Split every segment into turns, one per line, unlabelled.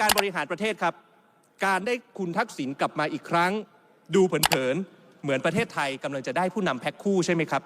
การบริหารประเทศครับ การได้คุณทักษิณกลับมาอีกครั้ง ดูเผินๆเหมือนประเทศไทยกำลังจะได้ผู้นำแพ็คคู่ใช่ไหมครับ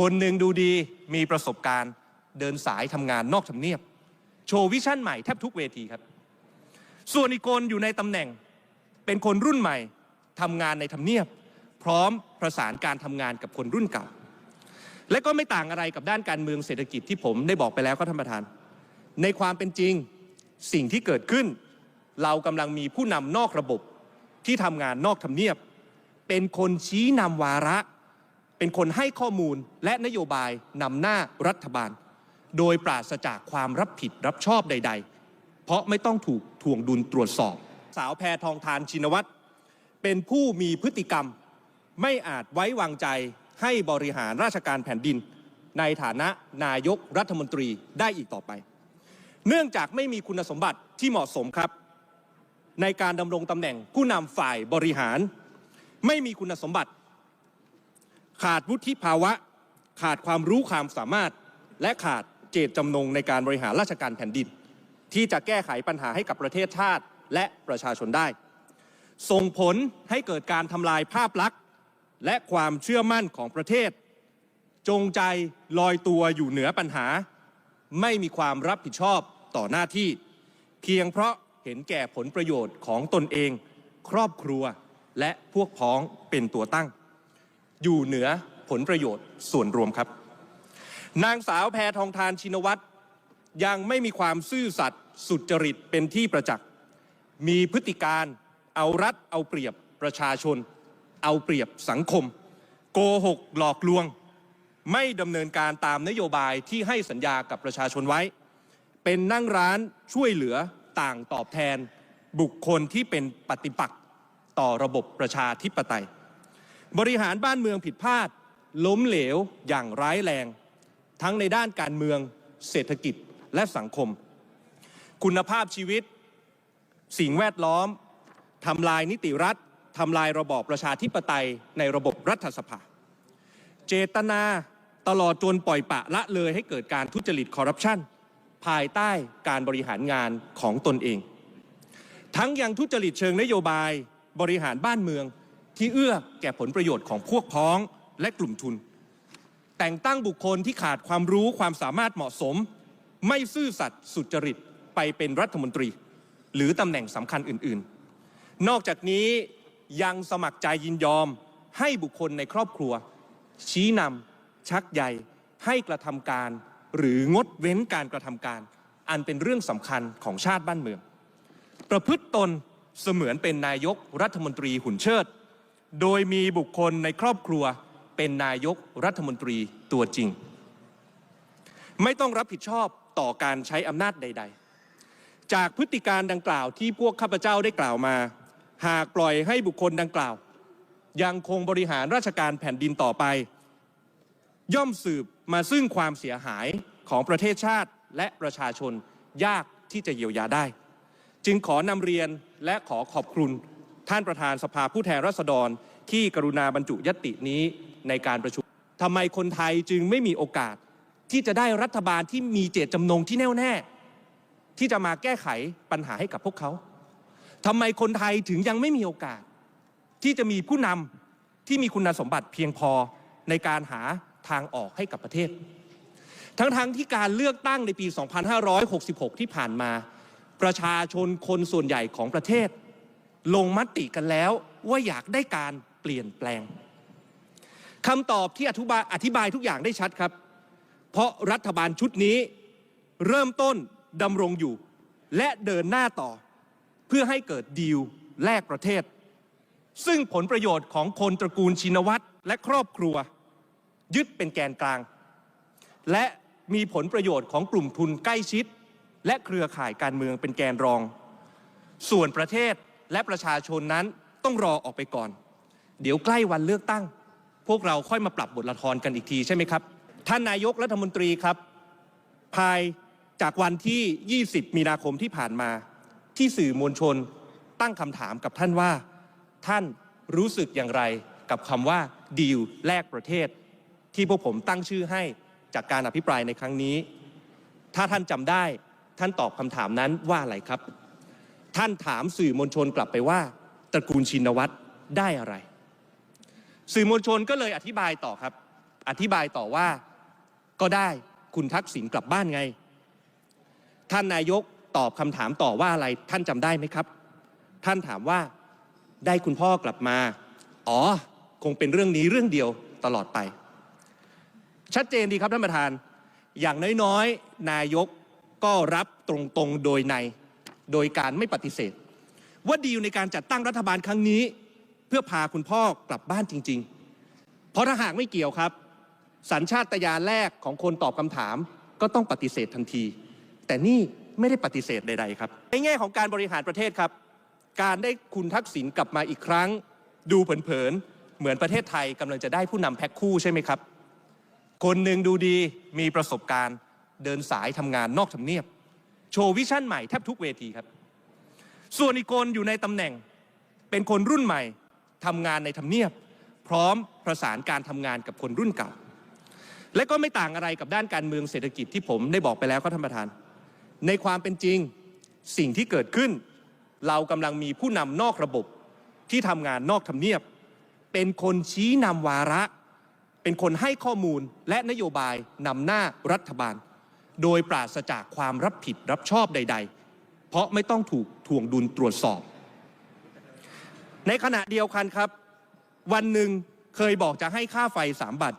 คนหนึ่งดูดีมีประสบการณ์เดินสายทำงานนอกทำเนียบ โชว์วิชั่นใหม่แทบทุกเวทีครับ ส่วนอีกคนอยู่ในตำแหน่ง เป็นคนรุ่นใหม่ทำงานในทำเนียบ พร้อมประสานการทำงานกับคนรุ่นเก่า และก็ไม่ต่างอะไรกับด้านการเมืองเศรษฐกิจที่ผมได้บอกไปแล้วก็ท่านประธาน ในความเป็นจริง สิ่งที่เกิดขึ้น เรากำลังมีผู้นำนอกระบบที่ทำงานนอกทำเนียบ เป็นคนชี้นำวาระ เป็นคนให้ข้อมูลและนโยบายนำหน้ารัฐบาล โดยปราศจากความรับผิดรับชอบใด ๆ เพราะไม่ต้องถูกทวงดุลตรวจสอบ สาวแพทองทานชินวัตรเป็นผู้มีพฤติกรรม ไม่อาจไว้วางใจให้บริหารราชการแผ่นดิน ในฐานะนายกรัฐมนตรีได้อีกต่อไป เนื่องจากไม่มีคุณสมบัติที่เหมาะสมครับ ในการดำรงตำแหน่งผู้นำฝ่ายบริหาร ไม่มีคุณสมบัติ ขาดวุฒิภาวะ ขาดความรู้ความสามารถ และขาดเจตจำนงในการบริหารราชการแผ่นดิน ที่จะแก้ไขปัญหาให้กับประเทศชาติและประชาชนได้ ส่งผลให้เกิดการทำลายภาพลักษณ์ และความเชื่อมั่นของประเทศ จงใจลอยตัวอยู่เหนือปัญหา ไม่มีความรับผิดชอบต่อหน้าที่ เพียงเพราะเห็นแก่ผลประโยชน์ของตนเอง ครอบครัวและพวกพ้องเป็นตัวตั้ง อยู่เหนือผลประโยชน์ส่วนรวมครับ นางสาวแพทองทานชินวัตรยังไม่มีความซื่อสัตย์สุจริตเป็นที่ประจักษ์มีพฤติการเอารัดเอาเปรียบประชาชน เอาเปรียบสังคม โกหกหลอกลวง ไม่ดำเนินการตามนโยบายที่ให้สัญญากับประชาชนไว้ เป็นนั่งร้านช่วยเหลือต่างตอบแทน บุคคลที่เป็นปฏิปักษ์ต่อระบบประชาธิปไตย บริหารบ้านเมืองผิดพลาด ล้มเหลวอย่างร้ายแรง ทั้งในด้านการเมืองเศรษฐกิจและสังคม คุณภาพชีวิต สิ่งแวดล้อมทำลายนิติรัฐทำลายระบอบประชาธิปไตยในระบบรัฐสภา เจตนา ตลอดจนปล่อยปะละเลยให้เกิดการทุจริตคอร์รัปชันภายใต้การบริหารงานของตนเอง ทั้งยังทุจริตเชิงนโยบายบริหารบ้านเมืองที่เอื้อแก่ผลประโยชน์ของพวกพ้องและกลุ่มทุน แต่งตั้งบุคคลที่ขาดความรู้ความสามารถเหมาะสม ไม่ซื่อสัตย์สุจริตไปเป็นรัฐมนตรี หรือตำแหน่งสำคัญอื่นๆ นอกจากนี้ยังสมัครใจยินยอมให้บุคคลในครอบครัว ชี้นำ ชักใยให้กระทำการ หรืองดเว้นการกระทำการ อันเป็นเรื่องสำคัญของชาติบ้านเมือง ประพฤติตนเสมือนเป็นนายกรัฐมนตรีหุ่นเชิด โดยมีบุคคลในครอบครัวเป็นนายกรัฐมนตรีตัวจริง ไม่ต้องรับผิดชอบต่อการใช้อำนาจใด ๆ จากพฤติการดังกล่าวที่พวกข้าพเจ้าได้กล่าวมา หากปล่อยให้บุคคลดังกล่าว ยังคงบริหารราชการแผ่นดินต่อไป ย่อมสืบมาซึ่งความเสียหายของประเทศชาติและประชาชนยากที่จะเยียวยาได้ จึงขอนำเรียนและขอขอบคุณท่านประธานสภาผู้แทนราษฎรที่กรุณาบรรจุยตินี้ในการประชุมทำไมคนไทยจึงไม่มีโอกาสที่จะได้รัฐบาลที่มีเจตจำนงที่แน่วแน่ ที่จะมาแก้ไขปัญหาให้กับพวกเขาทำไมคนไทยถึงยังไม่มีโอกาส ที่จะมีผู้นำที่มีคุณสมบัติเพียงพอในการหา ทางออกให้กับประเทศ ทั้งๆทที่การเลือกตั้งในปี 2566 ที่ผ่านมา ประชาชนคนส่วนใหญ่ของประเทศ ลงมติกันแล้วว่าอยากได้การเปลี่ยนแปลงคำตอบที่อธิบายอธิบายทุกอย่างได้ชัดครับ เพราะรัฐบาลชุดนี้เริ่มต้นดำรงอยู่ และเดินหน้าต่อ เพื่อให้เกิดดีลแลกประเทศ ซึ่งผลประโยชน์ของคนตระกูลชินวัตรและครอบครัว ยึดเป็นแกนกลาง และมีผลประโยชน์ของกลุ่มทุนใกล้ชิด และเครือข่ายการเมืองเป็นแกนรอง ส่วนประเทศและประชาชนนั้นต้องรอออกไปก่อน เดี๋ยวใกล้วันเลือกตั้ง พวกเราค่อยมาปรับบทละครกันอีกทีใช่ไหมครับ ท่านนายกรัฐมนตรีครับ ภายจากวันที่ 20 มีนาคมที่ผ่านมา ที่สื่อมวลชนตั้งคำถามกับท่านว่า ท่านรู้สึกอย่างไรกับคำว่าดีลแลกประเทศ ที่พวกผมตั้งชื่อให้จากการอภิปรายในครั้งนี้ ถ้าท่านจำได้ท่านตอบคำถามนั้นว่าอะไรครับ ท่านถามสื่อมวลชนกลับไปว่า ตระกูลชินวัตรได้อะไร สื่อมวลชนก็เลยอธิบายต่อครับ อธิบายต่อว่าก็ได้คุณทักษิณกลับบ้านไง ท่านนายกตอบคำถามต่อว่าอะไรท่านจำได้ไหมครับ ท่านถามว่าได้คุณพ่อกลับมา อ๋อ คงเป็นเรื่องนี้เรื่องเดียวตลอดไป ชัดเจนดีครับท่านประธาน อย่างน้อยๆ นายกก็รับตรงๆ โดยใน โดยการไม่ปฏิเสธ ว่าดีลในการจัดตั้งรัฐบาลครั้งนี้ เพื่อพาคุณพ่อกลับบ้านจริง ๆ เพราะถ้าหากไม่เกี่ยวครับ สัญชาตญาณแรกของคนตอบคำถามก็ต้องปฏิเสธทันที แต่นี่ไม่ได้ปฏิเสธใดๆครับ ในแง่ของการบริหารประเทศครับ การได้คุณทักษิณกลับมาอีกครั้ง ดูเผินๆเหมือนประเทศไทยกำลังจะได้ผู้นำแพ็คคู่ใช่ไหมครับ คนหนึ่งดูดีมีประสบการณ์ เดินสายทำงานนอกทำเนียบ โชว์วิชั่นใหม่แทบทุกเวทีครับ ส่วนอีกคนอยู่ในตำแหน่ง เป็นคนรุ่นใหม่ทำงานในทำเนียบ พร้อมประสานการทำงานกับคนรุ่นเก่า และก็ไม่ต่างอะไรกับด้านการเมืองเศรษฐกิจที่ผมได้บอกไปแล้วครับท่านประธาน ในความเป็นจริงสิ่งที่เกิดขึ้น เรากำลังมีผู้นำนอกระบบที่ทำงานนอกทำเนียบ เป็นคนชี้นำวาระ เป็นคนให้ข้อมูลและนโยบายนำหน้ารัฐบาล โดยปราศจากความรับผิดรับชอบใด ๆ เพราะไม่ต้องถูกทวงดุลตรวจสอบ ในขณะเดียวกันครับ วันหนึ่งเคยบอกจะให้ค่าไฟ 3 บาท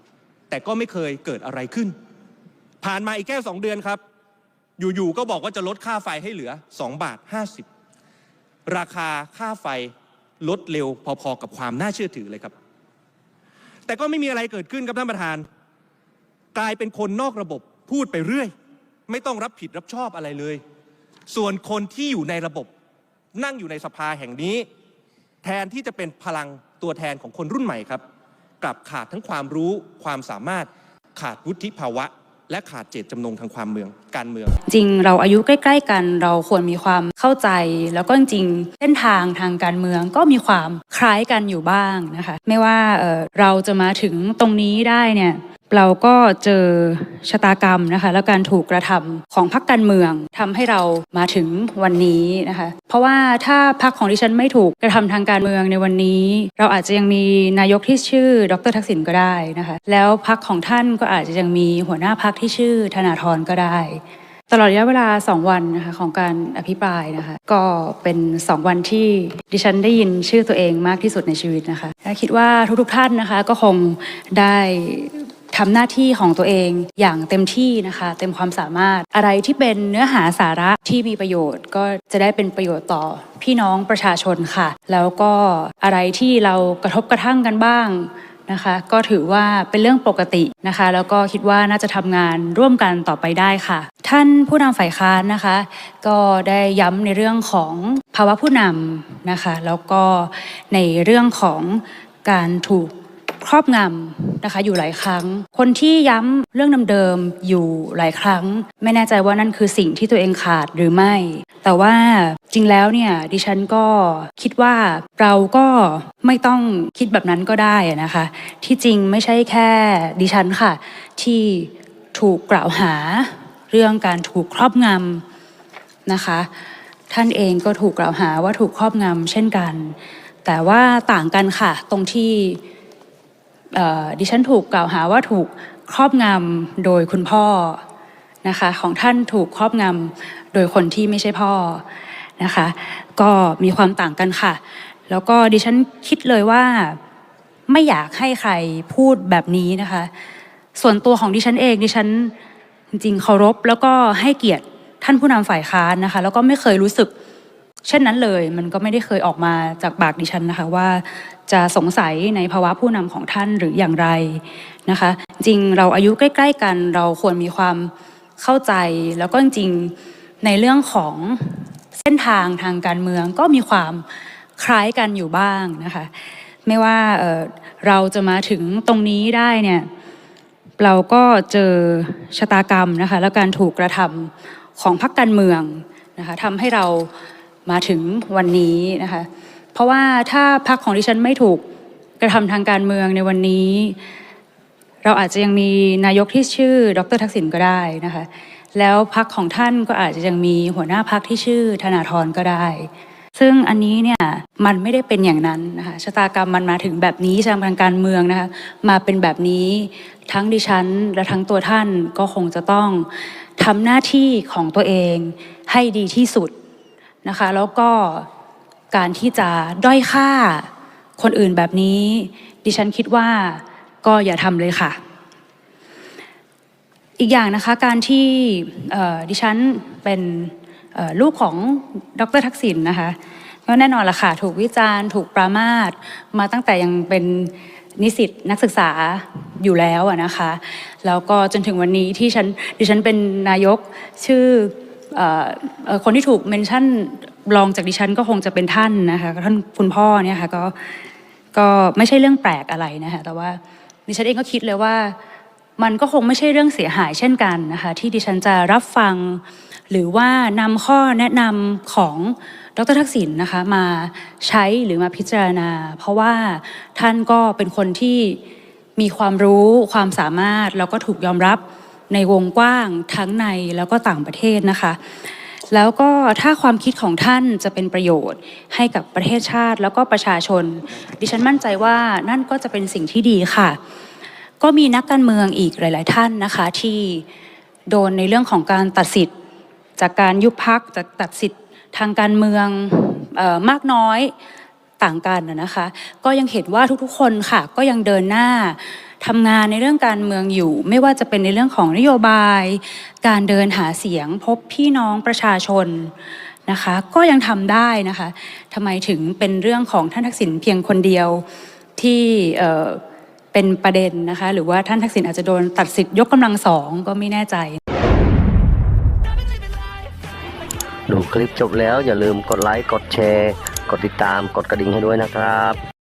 70 แต่ก็ไม่เคยเกิดอะไรขึ้น ผ่านมาอีกแค่สองเดือนครับ อยู่ๆก็บอกว่าจะลดค่าไฟให้เหลือ 2 บาท 50 ราคาค่าไฟลดเร็วพอๆกับความน่าเชื่อถือเลยครับ แต่ก็ไม่มีอะไรเกิดขึ้นครับท่านประธาน กลายเป็นคนนอกระบบพูดไปเรื่อย ไม่ต้องรับผิดรับชอบอะไรเลย ส่วนคนที่อยู่ในระบบนั่งอยู่ในสภาแห่งนี้ แทนที่จะเป็นพลังตัวแทนของคนรุ่นใหม่ครับ กลับขาดทั้งความรู้ความสามารถขาดวุฒิภาวะ และขาดเจตจำนงทางความเมืองการเมือง
จริงเราอายุใกล้ ๆ กันเราควรมีความเข้าใจ แล้วก็จริงเส้นทางทางการเมืองก็มีความคล้ายกันอยู่บ้างนะคะ ไม่ว่าเเราจะมาถึงตรงนี้ได้เนี่ย เราก็เจอชะตากรรมนะคะ แล้วการถูกกระทำของพรรคการเมืองทำให้เรามาถึงวันนี้นะคะ เพราะว่าถ้าพรรคของดิฉันไม่ถูกกระทำทางการเมืองในวันนี้ เราอาจจะยังมีนายกที่ชื่อ ดรทักษิณก็ได้นะคะ แล้วพรรคของท่านก็อาจจะยังมีหัวหน้าพรรคที่ชื่อธนาธรก็ได้ตลอดระยะเวลา 2 วันนะคะของการอภิปรายนะคะ ก็เป็น 2 วันที่ดิฉันได้ยินชื่อตัวเองมากที่สุดในชีวิตนะคะและคิดว่าทุกๆท่านนะคะก็คงได้ ทำหน้าที่ของตัวเองอย่างเต็มที่นะคะ เต็มความสามารถอะไรที่เป็นเนื้อหาสาระที่มีประโยชน์ ก็จะได้เป็นประโยชน์ต่อพี่น้องประชาชนค่ะ แล้วก็อะไรที่เรากระทบกระทั่งกันบ้างนะคะก็ถือว่าเป็นเรื่องปกตินะคะ แล้วก็คิดว่าน่าจะทำงานร่วมกันต่อไปได้ค่ะ ท่านผู้นำฝ่ายค้านนะคะ ก็ได้ย้ำในเรื่องของภาวะผู้นำนะคะ แล้วก็ในเรื่องของการถูก ครอบงำนะคะอยู่หลายครั้ง คนที่ย้ำเรื่องเดิมๆอยู่หลายครั้ง ไม่แน่ใจว่านั่นคือสิ่งที่ตัวเองขาดหรือไม่ แต่ว่าจริงแล้วเนี่ยดิฉันก็คิดว่าเราก็ไม่ต้องคิดแบบนั้นก็ได้นะคะ ที่จริงไม่ใช่แค่ดิฉันค่ะ ที่ถูกกล่าวหาเรื่องการถูกครอบงำนะคะ ท่านเองก็ถูกกล่าวหาว่าถูกครอบงำเช่นกัน แต่ว่าต่างกันค่ะตรงที่ ดิฉันถูกกล่าวหาว่าถูกครอบงำโดยคุณพ่อนะคะของท่านถูกครอบงำโดยคนที่ไม่ใช่พ่อนะคะก็มีความต่างกันค่ะ แล้วก็ดิฉันคิดเลยว่าไม่อยากให้ใครพูดแบบนี้นะคะ ส่วนตัวของดิฉันเองดิฉันจริงๆเคารพแล้วก็ให้เกียรติท่านผู้นำฝ่ายค้านนะคะ แล้วก็ไม่เคยรู้สึก เช่นนั้นเลยมันก็ไม่ได้เคยออกมาจากปากดิฉันนะคะว่าจะสงสัยในภาวะผู้นำของท่านหรืออย่างไรนะคะ จริงเราอายุใกล้ ๆ กันเราควรมีความเข้าใจ แล้วก็จริงในเรื่องของเส้นทางทางการเมืองก็มีความคล้ายกันอยู่บ้างนะคะ ไม่ว่าเเราจะมาถึงตรงนี้ได้เนี่ยเราก็เจอชะตากรรมนะคะแล้วการถูกกระทำของพรรคการเมืองนะคะทำให้เรา มาถึงวันนี้นะคะ เพราะว่าถ้าพรรคของดิฉันไม่ถูกกระทำทางการเมืองในวันนี้ เราอาจจะยังมีนายกที่ชื่อ ดรทักษิณก็ได้นะคะ แล้วพักของท่านก็อาจจะยังมีหัวหน้าพักที่ชื่อธนาธรก็ได้ ซึ่งอันนี้เนี่ยมันไม่ได้เป็นอย่างนั้นนะคะชะตากรรมมันมาถึงแบบนี้ชากรรมการเมืองนะคะมาเป็นแบบนี้ทั้งดิฉันและทั้งตัวท่านก็คงจะต้องทำหน้าที่ของตัวเองให้ดีที่สุด นะคะ แล้วก็การที่จะด้อยค่าคนอื่นแบบนี้ ดิฉันคิดว่าก็อย่าทำเลยค่ะ อีกอย่างนะคะการที่ดิฉันเป็นลูกของดรทักษิณนะคะก็แน่นอนล่ะค่ะถูกวิจารณ์ ถูกปรามาสมาตั้งแต่ยังเป็นนิสิตนักศึกษาอยู่แล้วนะคะ แล้วก็จนถึงวันนี้ที่ฉันดิฉันเป็นนายกชื่อ คนที่ถูกเมนชั่นรองจากดิฉันก็คงจะเป็นท่านนะคะท่านคุณพ่อเนี่ยค่ะก็ก็ไม่ใช่เรื่องแปลกอะไรนะคะแต่ว่าดิฉันเองก็คิดเลยว่ามันก็คงไม่ใช่เรื่องเสียหายเช่นกันนะคะที่ดิฉันจะรับฟัง หรือว่านำข้อแนะนำของดรทักษิณนะคะมาใช้หรือมาพิจารณา เพราะว่าท่านก็เป็นคนที่มีความรู้ความสามารถแล้วก็ถูกยอมรับ ในวงกว้างทั้งในแล้วก็ต่างประเทศนะคะ แล้วก็ถ้าความคิดของท่านจะเป็นประโยชน์ให้กับประเทศชาติแล้วก็ประชาชน ดิฉันมั่นใจว่านั่นก็จะเป็นสิ่งที่ดีค่ะ ก็มีนักการเมืองอีกหลาย ๆ ท่านนะคะที่โดนในเรื่องของการตัดสิทธิ์ จากการยุบพักจากตัดสิทธิ์ทางการเมืองออมากน้อยต่างกันนะคะ ก็ยังเห็นว่าทุกๆ คนค่ะ ก็ยังเดินหน้า ทำงานในเรื่องการเมืองอยู่ ไม่ว่าจะเป็นในเรื่องของนโยบาย การเดินหาเสียงพบพี่น้องประชาชนนะคะ ก็ยังทำได้นะคะทำไมถึงเป็นเรื่องของท่านทักษิณเพียงคนเดียวที่เป็นประเด็นนะคะหรือว่าท่านทักษิณอาจจะโดนตัดสิทธิ์ยกกำลังสองก็ไม่แน่ใจ
ดูคลิปจบแล้วอย่าลืมกดไลค์ กดแชร์ กดติดตามกดกระดิ่งให้ด้วยนะครับ